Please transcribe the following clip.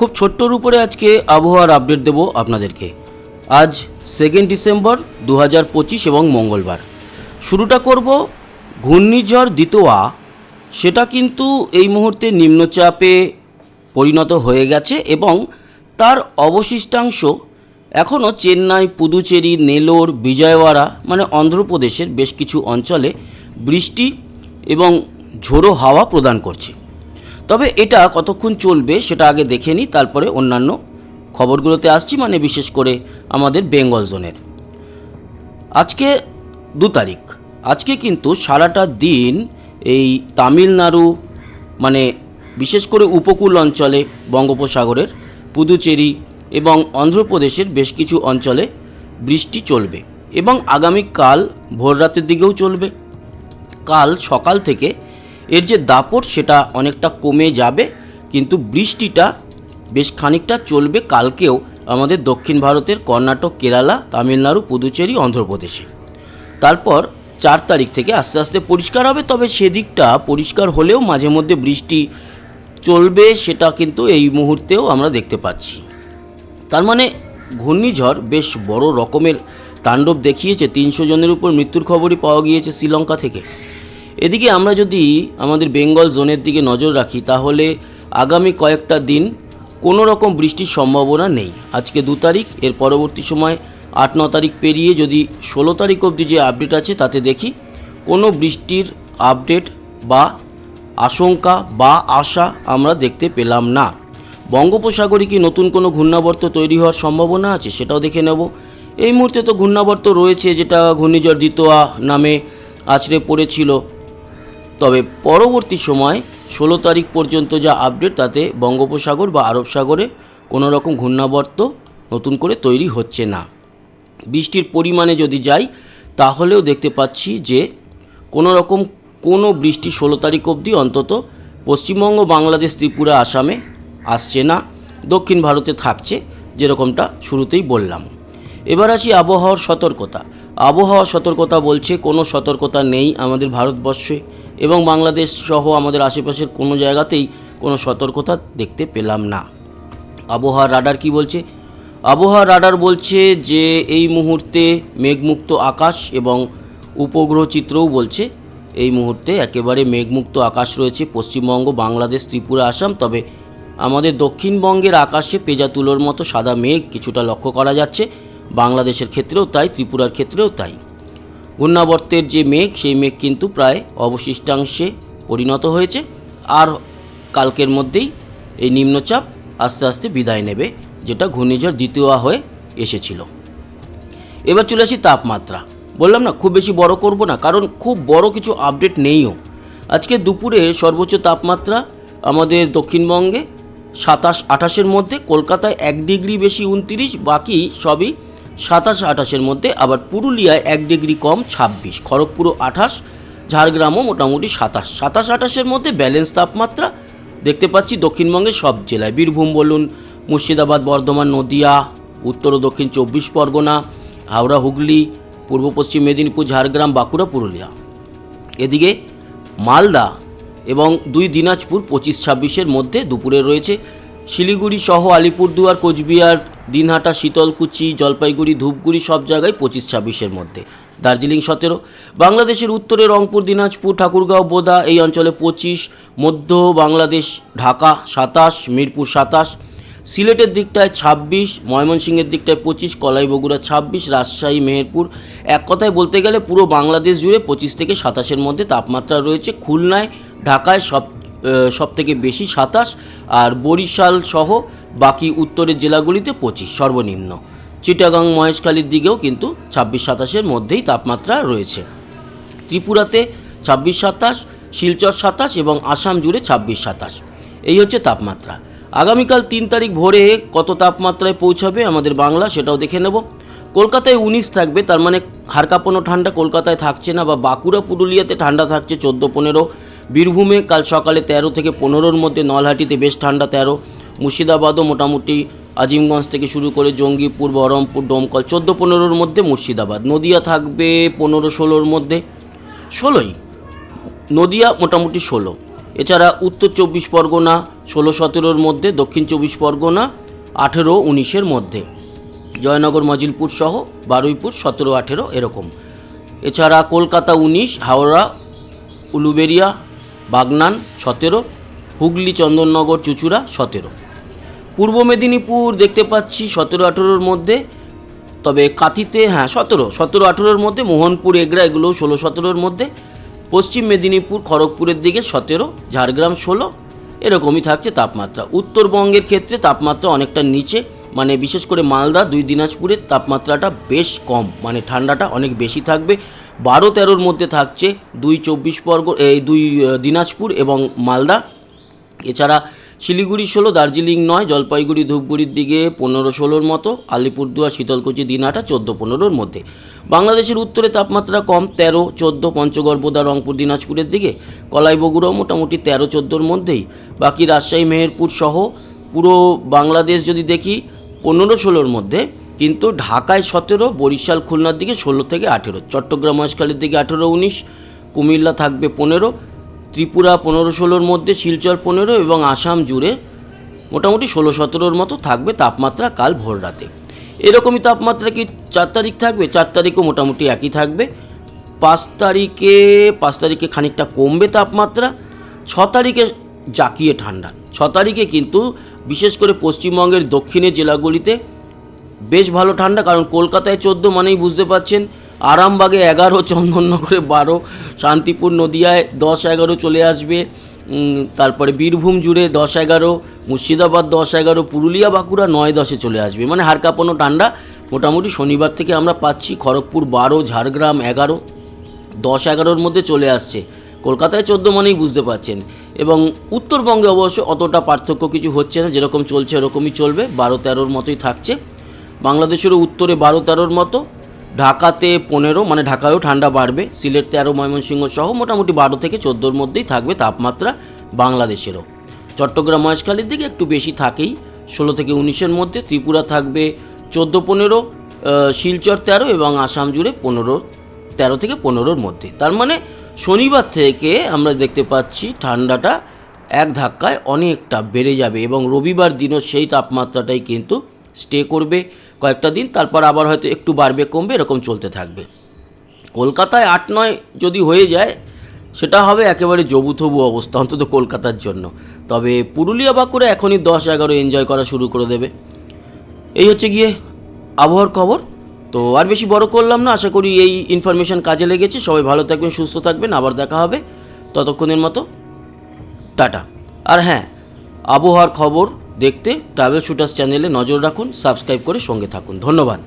খুব ছোট্টর উপরে আজকে আবহাওয়ার আপডেট দেব আপনাদেরকে। আজ সেকেন্ড ডিসেম্বর দু হাজার পঁচিশ এবং মঙ্গলবার। শুরুটা করব ঘূর্ণিঝড় দিতোয়া। সেটা কিন্তু এই মুহূর্তে নিম্নচাপে পরিণত হয়ে গেছে এবং তার অবশিষ্টাংশ এখনও চেন্নাই, পুদুচেরি, নেলোর, বিজয়ওয়াড়া মানে অন্ধ্রপ্রদেশের বেশ কিছু অঞ্চলে বৃষ্টি এবং ঝোড়ো হাওয়া প্রদান করছে। তবে এটা কতক্ষণ চলবে সেটা আগে দেখে নিই তারপরে অন্যান্য খবরগুলোতে আসছি মানে বিশেষ করে আমাদের বেঙ্গল জোনের। আজকে দু তারিখ। আজকে কিন্তু সারাটা দিন এই তামিলনাড়ু মানে বিশেষ করে উপকূল অঞ্চলে, বঙ্গোপসাগরের, পুদুচেরি এবং অন্ধ্রপ্রদেশের বেশ কিছু অঞ্চলে বৃষ্টি চলবে এবং আগামীকাল ভোর রাতের দিকেও চলবে। কাল সকাল থেকে এর যে দাপট সেটা অনেকটা কমে যাবে, কিন্তু বৃষ্টিটা বেশ খানিকটা চলবে কালকেও আমাদের দক্ষিণ ভারতের কর্ণাটক, কেরালা, তামিলনাড়ু, পুদুচেরি, অন্ধ্রপ্রদেশে। তারপর চার তারিখ থেকে আস্তে আস্তে পরিষ্কার হবে, তবে সেদিকটা পরিষ্কার হলেও মাঝে মধ্যে বৃষ্টি চলবে সেটা কিন্তু এই মুহূর্তেও আমরা দেখতে পাচ্ছি। তার মানে ঘূর্ণিঝড় বেশ বড় রকমের তাণ্ডব দেখিয়েছে, তিনশো জনের উপর মৃত্যুর খবরই পাওয়া গিয়েছে শ্রীলঙ্কা থেকে। এদিকে আমরা যদি আমাদের বেঙ্গল জোনের দিকে নজর রাখি, তাহলে আগামী কয়েকটা দিন কোনো রকম বৃষ্টির সম্ভাবনা নেই। আজকে দু তারিখ, এর পরবর্তী সময় আট, ন তারিখ পেরিয়ে যদি ষোলো তারিখ অবধি যে আপডেট আছে, তাতে দেখি কোনো বৃষ্টির আপডেট বা আশঙ্কা বা আশা আমরা দেখতে পেলাম না। বঙ্গোপসাগরে কি নতুন কোনো ঘূর্ণাবর্ত তৈরি হওয়ার সম্ভাবনা আছে, সেটাও দেখে নেব। এই মুহূর্তে তো ঘূর্ণাবর্ত রয়েছে, যেটা ঘূর্ণিঝড় দ্বিতোয়া নামে আছড়ে পড়েছিল। তবে পরবর্তী সময় ষোলো তারিখ পর্যন্ত যা আপডেট, তাতে বঙ্গোপসাগর বা আরব সাগরে কোনো রকম ঘূর্ণাবর্ত নতুন করে তৈরি হচ্ছে না। বৃষ্টির পরিমাণে যদি যাই, তাহলেও দেখতে পাচ্ছি যে কোনো রকম কোনো বৃষ্টি ষোলো তারিখ অবধি অন্তত পশ্চিমবঙ্গ, বাংলাদেশ, ত্রিপুরা, আসামে আসছে না, দক্ষিণ ভারতে থাকছে, যেরকমটা শুরুতেই বললাম। এবার আসি আবহাওয়ার সতর্কতা। আবহাওয়া সতর্কতা বলছে কোনো সতর্কতা নেই আমাদের ভারতবর্ষে। এবং বাংলাদেশ সহ আমাদের আশেপাশের কোনো জায়গাতেই কোনো সতর্কতা দেখতে পেলাম না। আবহাওয়ার রাডার কি বলছে? আবহাওয়া রাডার বলছে যে, এই মুহূর্তে মেঘমুক্ত আকাশ এবং উপগ্রহ চিত্রও বলছে, এই মুহূর্তে একেবারে মেঘমুক্ত আকাশ রয়েছে পশ্চিমবঙ্গ, বাংলাদেশ, ত্রিপুরা, আসাম। তবে আমাদের দক্ষিণবঙ্গের আকাশে পেজা তুলোর মতো সাদা মেঘ কিছুটা লক্ষ্য করা যাচ্ছে। বাংলাদেশের ক্ষেত্রেও তাই, ত্রিপুরার ক্ষেত্রেও তাই। ঘূর্ণাবর্তের যে মেঘ, সেই মেঘ কিন্তু প্রায় অবশিষ্টাংশে পরিণত হয়েছে। আর কালকের মধ্যেই এই নিম্নচাপ আস্তে আস্তে বিদায় নেবে, যেটা ঘূর্ণিঝড় দ্বিতীয় হয়ে এসেছিল। এবার চলে আসি তাপমাত্রা। বললাম না, খুব বেশি বড় করব না, কারণ খুব বড় কিছু আপডেট নেইও। আজকে দুপুরে সর্বোচ্চ তাপমাত্রা আমাদের দক্ষিণবঙ্গে সাতাশ আঠাশের মধ্যে, কলকাতায় এক ডিগ্রি বেশি উনতিরিশ, বাকি সবই সাতাশ আঠাশের মধ্যে, আবার পুরুলিয়ায় এক ডিগ্রি কম ছাব্বিশ খড়গপুরও আঠাশ, ঝাড়গ্রামও মোটামুটি সাতাশ। সাতাশ আঠাশের মধ্যে ব্যালেন্স তাপমাত্রা দেখতে পাচ্ছি দক্ষিণবঙ্গের সব জেলায়। বীরভূম বলুন, মুর্শিদাবাদ, বর্ধমান, নদিয়া, উত্তর ও দক্ষিণ চব্বিশ পরগনা, হাওড়া, হুগলি, পূর্ব পশ্চিম মেদিনীপুর, ঝাড়গ্রাম, বাঁকুড়া, পুরুলিয়া। এদিকে মালদা এবং দুই দিনাজপুর পঁচিশ ছাব্বিশের মধ্যে দুপুরে রয়েছে। শিলিগুড়ি সহ আলিপুরদুয়ার, কোচবিহার দিনহাটা, শীতলকুচি, জলপাইগুড়ি, ধূপগুড়ি সব জায়গায় পঁচিশ, ছাব্বিশের মধ্যে। দার্জিলিং সতেরো, বাংলাদেশের উত্তরে রংপুর, দিনাজপুর, ঠাকুরগাঁও, বোদা, এই অঞ্চলে পঁচিশ, মধ্য বাংলাদেশ, ঢাকা সাতাশ, মিরপুর সাতাশ, সিলেটের দিকটায় ছাব্বিশ, ময়মনসিংহের দিকটায় পঁচিশ কলাই বগুড়া ছাব্বিশ, রাজশাহী, মেহেরপুর। এক কথায় বলতে গেলে পুরো বাংলাদেশ জুড়ে পঁচিশ থেকে সাতাশের মধ্যে তাপমাত্রা রয়েছে। খুলনায়, ঢাকায় সব সব থেকে বেশি সাতাশ, আর বরিশাল সহ বাকি উত্তরের জেলাগুলিতে পঁচিশ সর্বনিম্ন। চিটাগাং মহেশখালীর দিকেও কিন্তু ছাব্বিশ সাতাশের মধ্যেই তাপমাত্রা রয়েছে। ত্রিপুরাতে ছাব্বিশ সাতাশ, শিলচর সাতাশ এবং আসাম জুড়ে ছাব্বিশ সাতাশ। এই হচ্ছে তাপমাত্রা। আগামীকাল তিন তারিখ ভোরে কত তাপমাত্রায় পৌঁছাবে আমাদের বাংলা সেটাও দেখে নেব। কলকাতায় উনিশ থাকবে, তার মানে হাড়কাঁপানো ঠান্ডা কলকাতায় থাকছে না বা বাঁকুড়া, পুরুলিয়াতে ঠান্ডা থাকছে চোদ্দ পনেরো। বীরভূমে কাল সকালে তেরো থেকে পনেরোর মধ্যে, নলহাটিতে বেশ ঠান্ডা তেরো। মুর্শিদাবাদও মোটামুটি আজিমগঞ্জ থেকে শুরু করে জঙ্গিপুর, বহরমপুর, ডোমকল চোদ্দ পনেরোর মধ্যে মুর্শিদাবাদ। নদিয়া থাকবে পনেরো ষোলোর মধ্যে ষোলোই। নদিয়া মোটামুটি ষোলো। এছাড়া উত্তর চব্বিশ পরগনা ষোলো সতেরোর মধ্যে, দক্ষিণ চব্বিশ পরগনা আঠেরো উনিশের মধ্যে। জয়নগর, মজিলপুর সহ বারুইপুর সতেরো আঠেরো এরকম। এছাড়া কলকাতা উনিশ, হাওড়া, উলুবেরিয়া, বাগনান সতেরো হুগলি, চন্দননগর, চুচুড়া, সতেরো। পূর্ব মেদিনীপুর দেখতে পাচ্ছি সতেরো, আঠেরোর মধ্যে, তবে কাঁথিতে হ্যাঁ সতেরো সতেরো, আঠেরোর মধ্যে, মোহনপুর, এগরা, এগুলো ষোলো, সতেরোর মধ্যে। পশ্চিম মেদিনীপুর, খড়গপুরের দিকে সতেরো, ঝাড়গ্রাম ষোলো, এরকমই থাকছে তাপমাত্রা। উত্তরবঙ্গের ক্ষেত্রে তাপমাত্রা অনেকটা নিচে মানে বিশেষ করে মালদা, দুই দিনাজপুরের তাপমাত্রাটা বেশ কম মানে ঠান্ডাটা অনেক বেশি থাকবে। বারো, তেরোর মধ্যে থাকছে দুই চব্বিশ পরগ, এই দুই দিনাজপুর এবং মালদা। এছাড়া শিলিগুড়ি ষোলো, দার্জিলিং নয়, জলপাইগুড়ি, ধূপগুড়ির দিকে পনেরো ষোলোর মতো, আলিপুরদুয়ার, শীতলকুচি দিনহাটা চোদ্দ পনেরোর মধ্যে। বাংলাদেশের উত্তরে তাপমাত্রা কম, তেরো, চোদ্দ পঞ্চগড় বোদা রংপুর, দিনাজপুরের দিকে কলাই বগুড়াও মোটামুটি তেরো, চোদ্দোর মধ্যেই। বাকি রাজশাহী, মেহেরপুর সহ পুরো বাংলাদেশ যদি দেখি, পনেরো ষোলোর মধ্যে, কিন্তু ঢাকায় সতেরো, বরিশাল, খুলনার দিকে ষোলো থেকে আঠেরো, চট্টগ্রাম, মহেশখালীর দিকে আঠেরো, উনিশ, কুমিল্লা থাকবে পনেরো ত্রিপুরা পনেরো ষোলোর মধ্যে, শিলচর পনেরো এবং আসাম জুড়ে মোটামুটি ষোলো সতেরোর মতো থাকবে তাপমাত্রা কাল ভোর রাতে। এরকমই তাপমাত্রা কি চার তারিখ থাকবে? চার তারিখও মোটামুটি একই থাকবে। পাঁচ তারিখে পাঁচ তারিখে খানিকটা কমবে তাপমাত্রা, ছ তারিখে জাকিয়ে ঠান্ডা। ছ তারিখে কিন্তু বিশেষ করে পশ্চিমবঙ্গের দক্ষিণের জেলাগুলিতে বেশ ভালো ঠান্ডা, কারণ কলকাতায় চোদ্দ মানেই বুঝতে পাচ্ছেন আরামবাগে এগারো, চন্দননগরে বারো, শান্তিপুর, নদিয়ায় দশ, এগারো চলে আসবে। তারপরে বীরভূম জুড়ে দশ, এগারো, মুর্শিদাবাদ দশ, এগারো, পুরুলিয়া, বাঁকুড়া নয়, দশে চলে আসবে। মানে হাড় কাঁপানো ঠান্ডা মোটামুটি শনিবার থেকে আমরা পাচ্ছি। খড়গপুর বারো, ঝাড়গ্রাম এগারো, দশ, এগারোর মধ্যে চলে আসছে। কলকাতায় চোদ্দ মানেই বুঝতে পারছেন। এবং উত্তরবঙ্গে অবশ্য অতটা পার্থক্য কিছু হচ্ছে না। যেরকম চলছে এরকমই চলবে। বারো, তেরোর মতোই থাকছে। বাংলাদেশেরও উত্তরে বারো, তেরোর মতো। ঢাকাতে পনেরো মানে ঢাকায়ও ঠান্ডা বাড়বে। সিলেট তেরো ময়মনসিংহ সহ মোটামুটি বারো থেকে চোদ্দোর মধ্যেই থাকবে তাপমাত্রা বাংলাদেশেরও। চট্টগ্রাম মহেশখালীর দিকে একটু বেশি থাকেই। ষোলো থেকে উনিশের মধ্যে ত্রিপুরা থাকবে চোদ্দ, পনেরো শিলচর তেরো এবং আসাম জুড়ে পনেরো, তেরো থেকে পনেরোর মধ্যে। তার মানে শনিবার থেকে আমরা দেখতে পাচ্ছি ঠান্ডাটা এক ধাক্কায় অনেকটা বেড়ে যাবে এবং রবিবার দিনও সেই তাপমাত্রাটাই কিন্তু স্টে করবে। কয়েকটা দিন, তারপর আবার হয়তো একটু বাড়বে, কমবে, এরকম চলতে থাকবে। কলকাতায় আট নয় যদি হয়ে যায়, সেটা হবে একেবারে জবুথবু অবস্থা, অন্তত কলকাতার জন্য। তবে পুরুলিয়া বাঁকুড়া এখনই দশ এগারো এনজয় করা শুরু করে দেবে। এই হচ্ছে গিয়ে আবহাওয়ার খবর। তো আর বেশি বড় করলাম না, আশা করি এই ইনফরমেশন কাজে লেগেছে। সবাই ভালো থাকবেন, সুস্থ থাকবেন, আবার দেখা হবে ততক্ষণের মতো। টাটা। আর হ্যাঁ আবহাওয়ার খবর দেখতে ট্রাভেল শুটার্স চ্যানেলে নজর রাখুন সাবস্ক্রাইব করে সঙ্গে থাকুন। ধন্যবাদ।